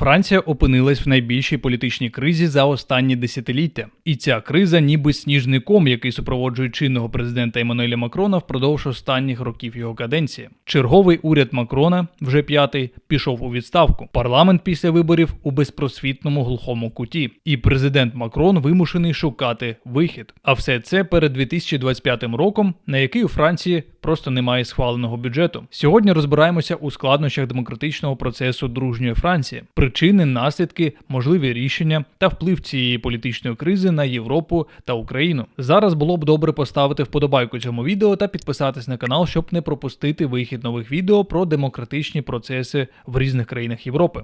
Франція опинилась в найбільшій політичній кризі за останні десятиліття, і ця криза, ніби сніжний ком, який супроводжує чинного президента Еммануеля Макрона впродовж останніх років його каденції. Черговий уряд Макрона, вже п'ятий, пішов у відставку. Парламент після виборів у безпросвітному глухому куті, і президент Макрон вимушений шукати вихід. А все це перед 2025 роком, на який у Франції просто немає схваленого бюджету. Сьогодні розбираємося у складнощах демократичного процесу дружньої Франції, причини, наслідки, можливі рішення та вплив цієї політичної кризи на Європу та Україну. Зараз було б добре поставити вподобайку цьому відео та підписатись на канал, щоб не пропустити вихід нових відео про демократичні процеси в різних країнах Європи.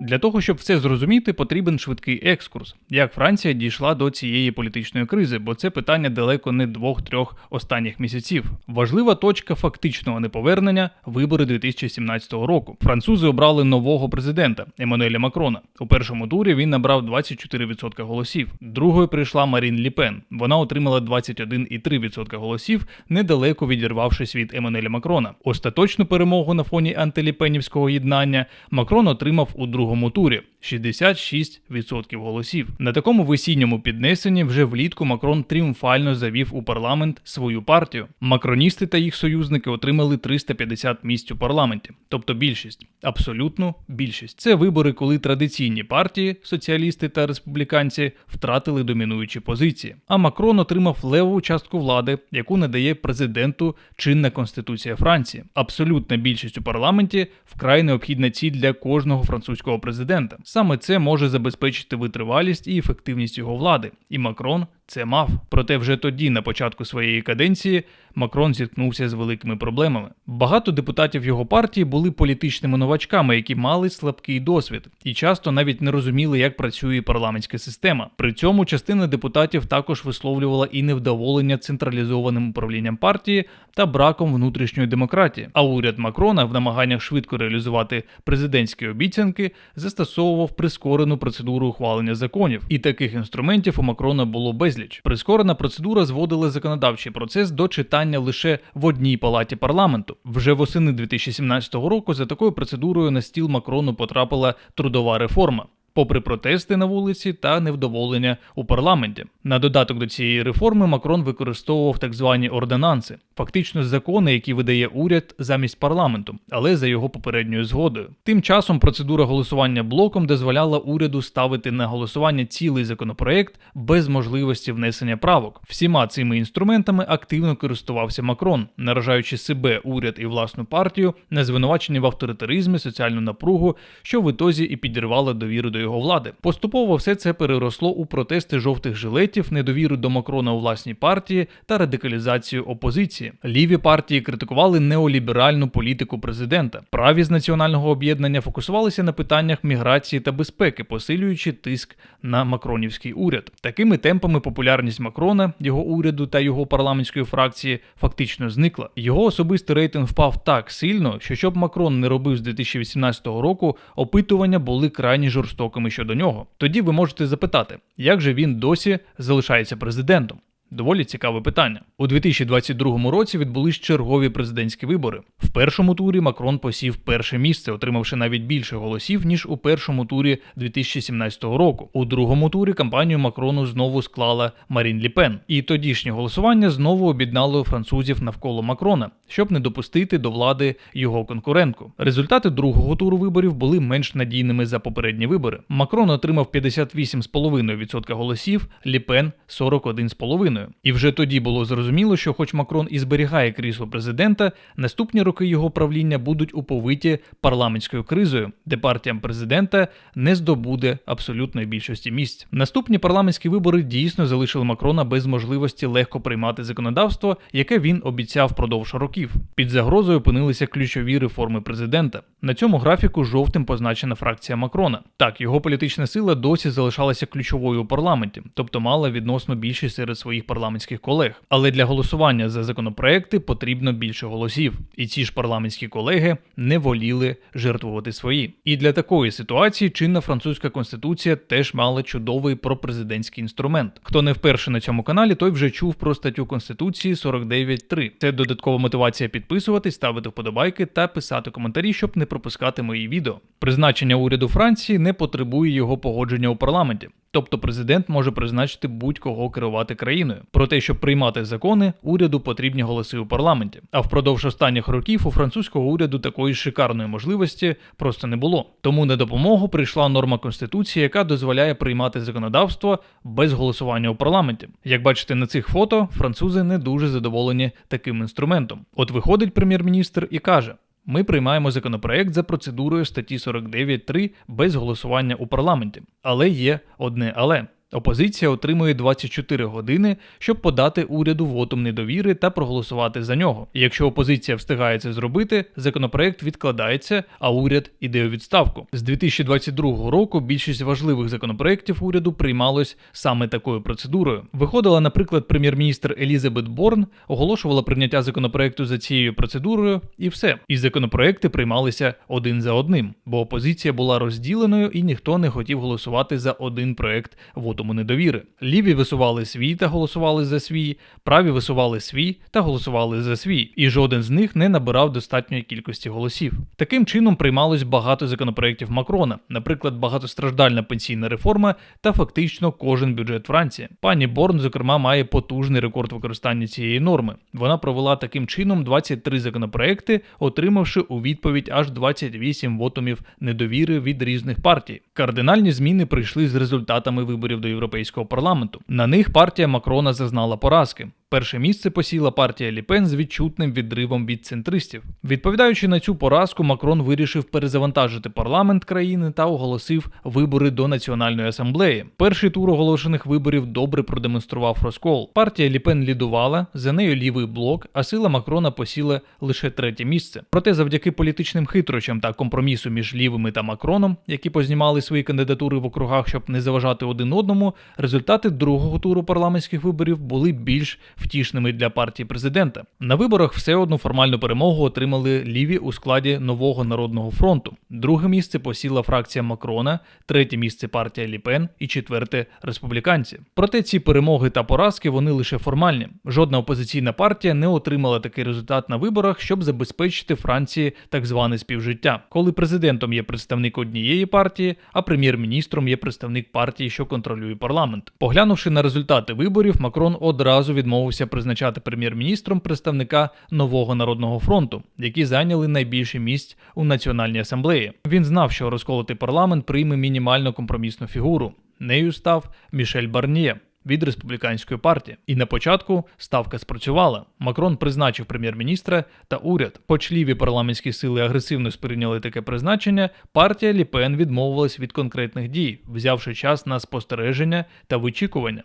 Для того, щоб все зрозуміти, потрібен швидкий екскурс, як Франція дійшла до цієї політичної кризи, бо це питання далеко не двох-трьох останніх місяців. Важлива точка фактичного неповернення вибори 2017 року. Французи обрали нового президента Еммануеля Макрона. У першому турі він набрав 24% голосів. Другою прийшла Марін Ліпен. Вона отримала 21,3% голосів, недалеко відірвавшись від Еммануеля Макрона. Остаточну перемогу на фоні антиліпенівського єднання Макрон отримав у другому другому турі 66% голосів. На такому весінньому піднесенні вже влітку Макрон тріумфально завів у парламент свою партію. Макроністи та їх союзники отримали 350 місць у парламенті, тобто більшість, абсолютну більшість. Це вибори, коли традиційні партії, соціалісти та республіканці, втратили домінуючі позиції. А Макрон отримав леву частку влади, яку надає президенту чинна конституція Франції. Абсолютна більшість у парламенті вкрай необхідна ціль для кожного французького президента. Саме це може забезпечити витривалість і ефективність його влади, і Макрон це мав. Проте вже тоді, на початку своєї каденції, Макрон зіткнувся з великими проблемами. Багато депутатів його партії були політичними новачками, які мали слабкий досвід, і часто навіть не розуміли, як працює парламентська система. При цьому частина депутатів також висловлювала і невдоволення централізованим управлінням партії та браком внутрішньої демократії. А уряд Макрона в намаганнях швидко реалізувати президентські обіцянки застосовував прискорену процедуру ухвалення законів, і таких інструментів у Макрона було безліч. Прискорена процедура зводила законодавчий процес до читання лише в одній палаті парламенту. Вже восени 2017 року за такою процедурою на стіл Макрону потрапила трудова реформа попри протести на вулиці та невдоволення у парламенті. На додаток до цієї реформи Макрон використовував так звані ординанси, фактично закони, які видає уряд замість парламенту, але за його попередньою згодою. Тим часом процедура голосування блоком дозволяла уряду ставити на голосування цілий законопроект без можливості внесення правок. Всіма цими інструментами активно користувався Макрон, наражаючи себе, уряд і власну партію на звинувачення в авторитаризмі, соціальну напругу, що в ітозі і підірвало довіру до його влади. Поступово все це переросло у протести жовтих жилетів, недовіру до Макрона у власній партії та радикалізацію опозиції. Ліві партії критикували неоліберальну політику президента. Праві з національного об'єднання фокусувалися на питаннях міграції та безпеки, посилюючи тиск на макронівський уряд. Такими темпами популярність Макрона, його уряду та його парламентської фракції фактично зникла. Його особистий рейтинг впав так сильно, що щоб Макрон не робив з 2018 року, опитування були крайні жорстокі кроками щодо нього. Тоді ви можете запитати, як же він досі залишається президентом. Доволі цікаве питання. У 2022 році відбулись чергові президентські вибори. В першому турі Макрон посів перше місце, отримавши навіть більше голосів ніж у першому турі 2017 року. У другому турі кампанію Макрону знову склала Марін Ліпен, і тодішнє голосування знову об'єднало французів навколо Макрона, щоб не допустити до влади його конкурентку. Результати другого туру виборів були менш надійними за попередні вибори. Макрон отримав 58,5% голосів, Ліпен 41,5%. Україною. І вже тоді було зрозуміло, що, хоч Макрон і зберігає крісло президента, наступні роки його правління будуть уповиті парламентською кризою, де партіям президента не здобуде абсолютної більшості місць. Наступні парламентські вибори дійсно залишили Макрона без можливості легко приймати законодавство, яке він обіцяв впродовж років. Під загрозою опинилися ключові реформи президента. На цьому графіку жовтим позначена фракція Макрона. Так, його політична сила досі залишалася ключовою у парламенті, тобто мала відносно більшість серед своїх парламентських колег. Але для голосування за законопроекти потрібно більше голосів, і ці ж парламентські колеги не воліли жертвувати свої. І для такої ситуації чинна французька конституція теж мала чудовий пропрезидентський інструмент. Хто не вперше на цьому каналі, той вже чув про статтю конституції 49.3. Це додаткова мотивація підписуватись, ставити вподобайки та писати коментарі, щоб не пропускати мої відео. Призначення уряду Франції не потребує його погодження у парламенті. Тобто президент може призначити будь-кого керувати країною. Про те, щоб приймати закони, уряду потрібні голоси у парламенті. А впродовж останніх років у французького уряду такої шикарної можливості просто не було. Тому на допомогу прийшла норма конституції, яка дозволяє приймати законодавство без голосування у парламенті. Як бачите на цих фото, французи не дуже задоволені таким інструментом. От виходить прем'єр-міністр і каже. Ми приймаємо законопроект за процедурою статті 49.3 без голосування у парламенті. Але є одне але. Опозиція отримує 24 години, щоб подати уряду вотум недовіри та проголосувати за нього. Якщо опозиція встигає це зробити, законопроект відкладається, а уряд іде у відставку. З 2022 року більшість важливих законопроєктів уряду приймалось саме такою процедурою. Виходила, наприклад, прем'єр-міністр Елізабет Борн, оголошувала прийняття законопроекту за цією процедурою, і все. І законопроекти приймалися один за одним, бо опозиція була розділеною і ніхто не хотів голосувати за один проект вотуму вотуму недовіри. Ліві висували свій та голосували за свій, праві висували свій та голосували за свій, і жоден з них не набирав достатньої кількості голосів. Таким чином приймалось багато законопроєктів Макрона, наприклад, багатостраждальна пенсійна реформа та фактично кожен бюджет Франції. Пані Борн, зокрема, має потужний рекорд використання цієї норми. Вона провела таким чином 23 законопроекти, отримавши у відповідь аж 28 вотумів недовіри від різних партій. Кардинальні зміни прийшли з результатами виборів до Європейського парламенту. На них партія Макрона зазнала поразки. Перше місце посіла партія Ліпен з відчутним відривом від центристів. Відповідаючи на цю поразку, Макрон вирішив перезавантажити парламент країни та оголосив вибори до національної асамблеї. Перший тур оголошених виборів добре продемонстрував розкол. Партія Ліпен лідувала, за нею лівий блок, а сила Макрона посіла лише третє місце. Проте, завдяки політичним хитрощам та компромісу між лівими та Макроном, які познімали свої кандидатури в округах, щоб не заважати один одному, результати другого туру парламентських виборів були більш втішними для партії президента. На виборах все одну формальну перемогу отримали ліві у складі нового народного фронту. Друге місце посіла фракція Макрона, третє місце партія Ліпен і четверте республіканці. Проте ці перемоги та поразки вони лише формальні. Жодна опозиційна партія не отримала такий результат на виборах, щоб забезпечити Франції так зване співжиття, коли президентом є представник однієї партії, а прем'єр-міністром є представник партії, що контролює парламент. Поглянувши на результати виборів, Макрон одразу відмовив відмовився призначати прем'єр-міністром представника нового народного фронту, які зайняли найбільше місць у національній асамблеї. Він знав, що розколотий парламент прийме мінімально компромісну фігуру. Нею став Мішель Барніє. Від республіканської партії, і на початку ставка спрацювала. Макрон призначив прем'єр-міністра та уряд. Хоч ліві парламентські сили агресивно сприйняли таке призначення, партія Ліпен відмовилась від конкретних дій, взявши час на спостереження та вичікування.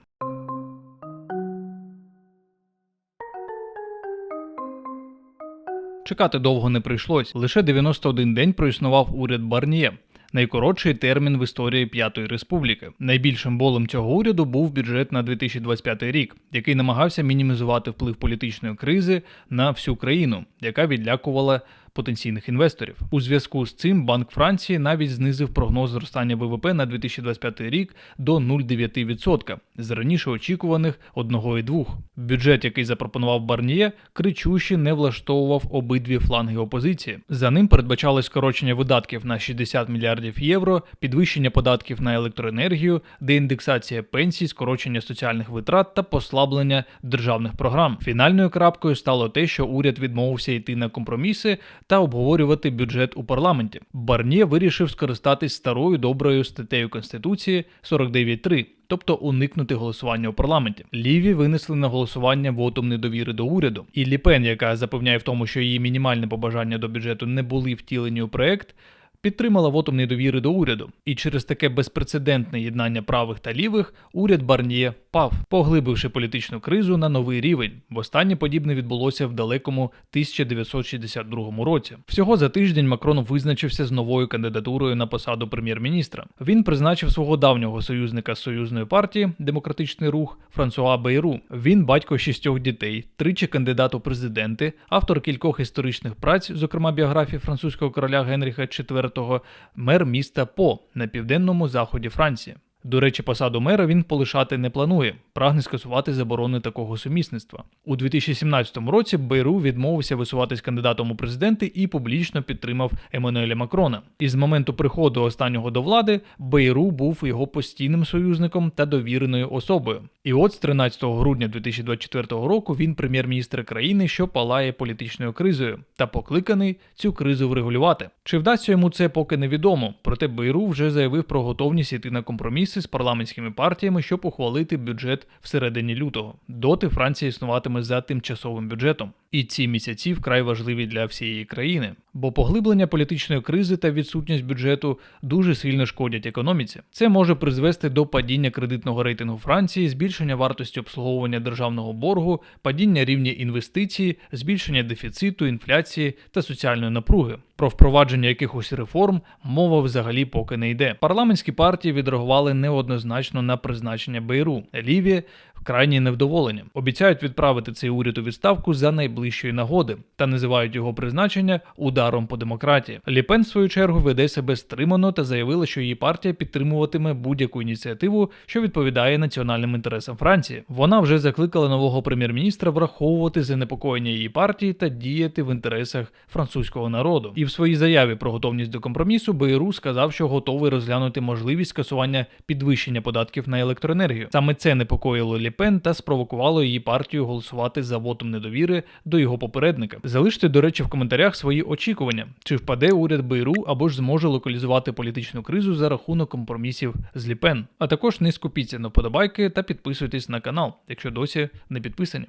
Чекати довго не прийшлось. Лише 91 день проіснував уряд Барніє. Найкоротший термін в історії П'ятої республіки. Найбільшим болем цього уряду був бюджет на 2025 рік, який намагався мінімізувати вплив політичної кризи на всю країну, яка відлякувала потенційних інвесторів. У зв'язку з цим Банк Франції навіть знизив прогноз зростання ВВП на 2025 рік до 0,9% з раніше очікуваних 1,2%. Бюджет, який запропонував Барніє, кричуще не влаштовував обидві фланги опозиції. За ним передбачалось скорочення видатків на 60 мільярдів євро, підвищення податків на електроенергію, деіндексація пенсій, скорочення соціальних витрат та послаблення державних програм. Фінальною крапкою стало те, що уряд відмовився йти на компроміси та обговорювати бюджет у парламенті. Барнє вирішив скористатись старою доброю статтею Конституції 49.3, тобто уникнути голосування у парламенті. Ліві винесли на голосування вотом недовіри до уряду. І Ліпен, яка запевняє в тому, що її мінімальне побажання до бюджету не були втілені у проект. Підтримала вотом недовіри до уряду. І через таке безпрецедентне єднання правих та лівих уряд Барньє пав, поглибивши політичну кризу на новий рівень. Востаннє подібне відбулося в далекому 1962 році. Всього за тиждень Макрон визначився з новою кандидатурою на посаду прем'єр-міністра. Він призначив свого давнього союзника з союзної партії Демократичний рух Франсуа Бейру. Він батько шістьох дітей, тричі кандидат у президенти, автор кількох історичних праць, зокрема біографії французького короля Генріха IV, мер міста По на південному заході Франції. До речі, посаду мера він полишати не планує, прагне скасувати заборони такого сумісництва. У 2017 році Бейру відмовився висуватись кандидатом у президенти і публічно підтримав Еммануеля Макрона. І з моменту приходу останнього до влади Бейру був його постійним союзником та довіреною особою. І от з 13 грудня 2024 року він прем'єр-міністр країни, що палає політичною кризою, та покликаний цю кризу врегулювати. Чи вдасться йому це поки невідомо, проте Бейру вже заявив про готовність іти на компроміси з парламентськими партіями, щоб ухвалити бюджет всередині лютого. Доти Франція існуватиме за тимчасовим бюджетом. І ці місяці вкрай важливі для всієї країни, бо поглиблення політичної кризи та відсутність бюджету дуже сильно шкодять економіці. Це може призвести до падіння кредитного рейтингу Франції, збільшення вартості обслуговування державного боргу, падіння рівня інвестицій, збільшення дефіциту, інфляції та соціальної напруги. Про впровадження якихось реформ мова взагалі поки не йде. Парламентські партії відреагували неоднозначно на призначення Бейру. Ліві крайні невдоволення. Обіцяють відправити цей уряд у відставку за найближчої нагоди та називають його призначення ударом по демократії. Ліпен, в свою чергу, веде себе стримано та заявила, що її партія підтримуватиме будь-яку ініціативу, що відповідає національним інтересам Франції. Вона вже закликала нового прем'єр-міністра враховувати занепокоєння її партії та діяти в інтересах французького народу. І в своїй заяві про готовність до компромісу Бейру сказав, що готовий розглянути можливість скасування підвищення податків на електроенергію. Саме це непокоїло Ліпен та спровокувало її партію голосувати за вотом недовіри до його попередника. Залиште, до речі, в коментарях свої очікування, чи впаде уряд Бейру або ж зможе локалізувати політичну кризу за рахунок компромісів з Ліпен. А також не скупіться на подобайки та підписуйтесь на канал, якщо досі не підписані.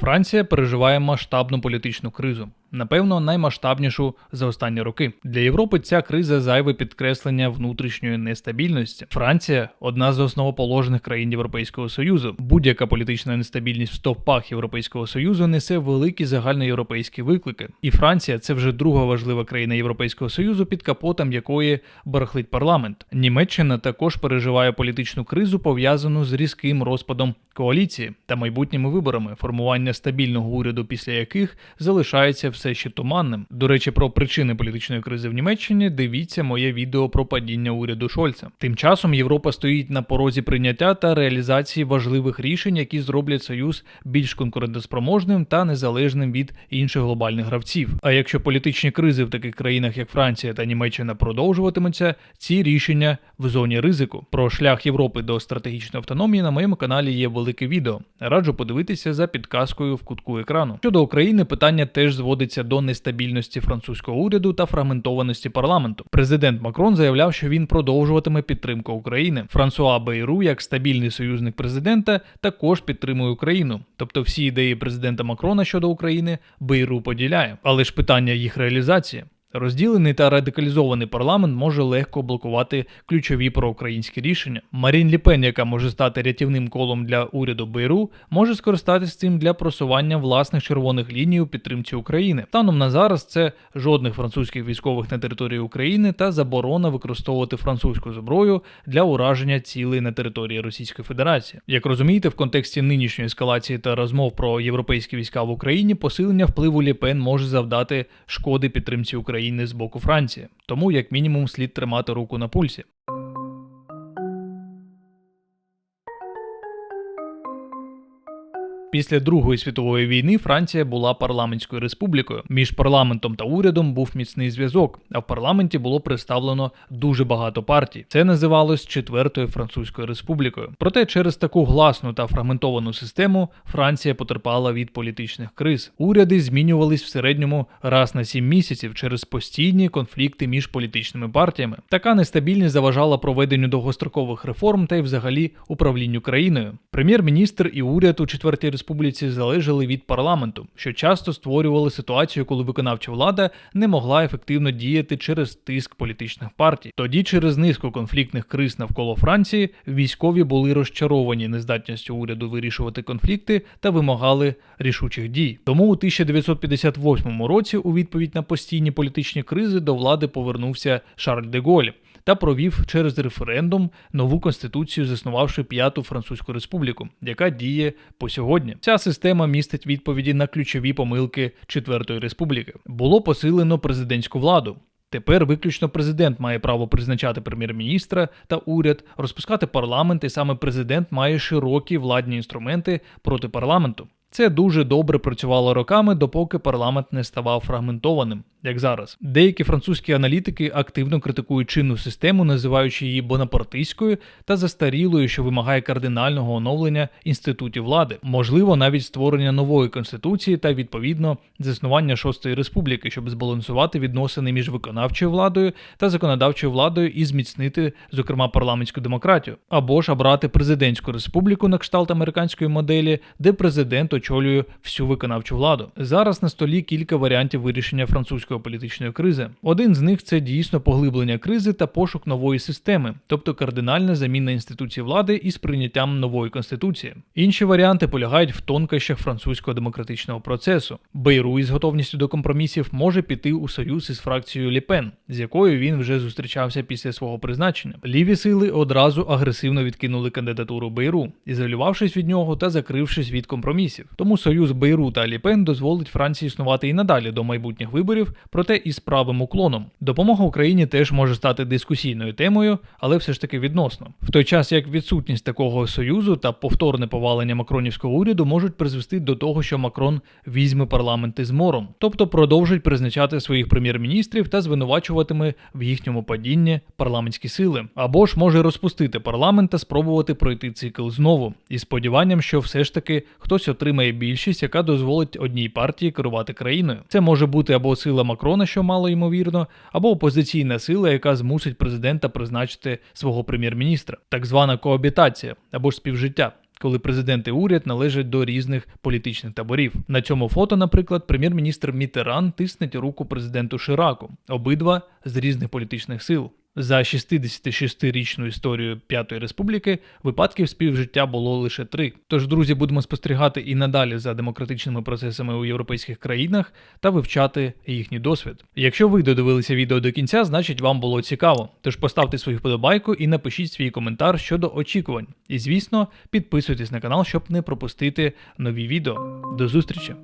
Франція переживає масштабну політичну кризу напевно, наймасштабнішу за останні роки. Для Європи ця криза зайве підкреслення внутрішньої нестабільності. Франція одна з основоположних країн Європейського союзу. Будь-яка політична нестабільність в стовпах Європейського союзу несе великі загальноєвропейські виклики. І Франція це вже друга важлива країна Європейського союзу, під капотом якої барахлить парламент. Німеччина також переживає політичну кризу, пов'язану з різким розпадом коаліції та майбутніми виборами, формування стабільного уряду, після яких залишається все ще туманним. До речі, про причини політичної кризи в Німеччині дивіться моє відео про падіння уряду Шольца. Тим часом Європа стоїть на порозі прийняття та реалізації важливих рішень, які зроблять союз більш конкурентоспроможним та незалежним від інших глобальних гравців. А якщо політичні кризи в таких країнах, як Франція та Німеччина, продовжуватимуться, ці рішення в зоні ризику. Про шлях Європи до стратегічної автономії на моєму каналі є велике відео. Раджу подивитися за підказкою в кутку екрану. Щодо України, питання теж зводить зводиться до нестабільності французького уряду та фрагментованості парламенту. Президент Макрон заявляв, що він продовжуватиме підтримку України. Франсуа Бейру, як стабільний союзник президента, також підтримує Україну. Тобто всі ідеї президента Макрона щодо України Бейру поділяє, але ж питання їх реалізації. Розділений та радикалізований парламент може легко блокувати ключові проукраїнські рішення. Марін Ліпен, яка може стати рятівним колом для уряду Бейру, може скористатися цим для просування власних червоних ліній у підтримці України. Станом на зараз це жодних французьких військових на території України та заборона використовувати французьку зброю для ураження цілей на території Російської Федерації. Як розумієте, в контексті нинішньої ескалації та розмов про європейські війська в Україні посилення впливу Ліпен може завдати шкоди підтримці України. України з боку Франції, тому як мінімум слід тримати руку на пульсі. Після Другої світової війни Франція була парламентською республікою. Між парламентом та урядом був міцний зв'язок, а в парламенті було представлено дуже багато партій. Це називалось Четвертою Французькою республікою. Проте через таку гласну та фрагментовану систему Франція потерпала від політичних криз. Уряди змінювались в середньому раз на сім місяців через постійні конфлікти між політичними партіями. Така нестабільність заважала проведенню довгострокових реформ та й взагалі управлінню країною. Прем'єр-міністр і уряд у четвертій республіці залежали від парламенту, що часто створювали ситуацію, коли виконавча влада не могла ефективно діяти через тиск політичних партій. Тоді, через низку конфліктних криз навколо Франції, військові були розчаровані нездатністю уряду вирішувати конфлікти та вимагали рішучих дій. Тому у 1958 році, у відповідь на постійні політичні кризи, до влади повернувся Шарль де Голь та провів через референдум нову конституцію, заснувавши п'яту французьку республіку, яка діє по сьогодні. Ця система містить відповіді на ключові помилки Четвертої республіки. Було посилено президентську владу. Тепер виключно президент має право призначати прем'єр-міністра та уряд, розпускати парламент, і саме президент має широкі владні інструменти проти парламенту. Це дуже добре працювало роками, допоки парламент не ставав фрагментованим, як зараз. Деякі французькі аналітики активно критикують чинну систему, називаючи її бонапартистською та застарілою, що вимагає кардинального оновлення інститутів влади, можливо, навіть створення нової конституції та відповідно заснування шостої республіки, щоб збалансувати відносини між виконавчою владою та законодавчою владою і зміцнити, зокрема, парламентську демократію, або ж обрати президентську республіку на кшталт американської моделі, де президент очолює всю виконавчу владу. Зараз на столі кілька варіантів вирішення французької політичної кризи. Один з них це дійсно поглиблення кризи та пошук нової системи, тобто кардинальна заміна інституцій влади із прийняттям нової конституції. Інші варіанти полягають в тонкощах французького демократичного процесу. Бейру із готовністю до компромісів може піти у союз із фракцією Ліпен, з якою він вже зустрічався після свого призначення. Ліві сили одразу агресивно відкинули кандидатуру Бейру, ізолювавшись від нього та закрившись від компромісів. Тому союз Бейру та Ліпен дозволить Франції існувати і надалі до майбутніх виборів, проте із правим уклоном. Допомога Україні теж може стати дискусійною темою, але все ж таки відносно. В той час як відсутність такого союзу та повторне повалення макронівського уряду можуть призвести до того, що Макрон візьме парламент із мором, тобто продовжить призначати своїх прем'єр-міністрів та звинувачуватиме в їхньому падінні парламентські сили, або ж може розпустити парламент та спробувати пройти цикл знову, із сподіванням, що все ж таки хтось отримає більшість, яка дозволить одній партії керувати країною. Це може бути або сила Макрона, що мало ймовірно, або опозиційна сила, яка змусить президента призначити свого прем'єр-міністра, так звана коабітація або ж співжиття. Коли президент і уряд належать до різних політичних таборів. На цьому фото, наприклад, прем'єр-міністр Мітеран тиснеть руку президенту Шираку, обидва з різних політичних сил. За 66-річну історію П'ятої республіки випадків співжиття було лише три. Тож, друзі, будемо спостерігати і надалі за демократичними процесами у європейських країнах та вивчати їхній досвід. Якщо ви додивилися відео до кінця, значить вам було цікаво. Тож поставте свою вподобайку і напишіть свій коментар щодо очікувань. І звісно, підписуйтесь на канал, щоб не пропустити нові відео. До зустрічі!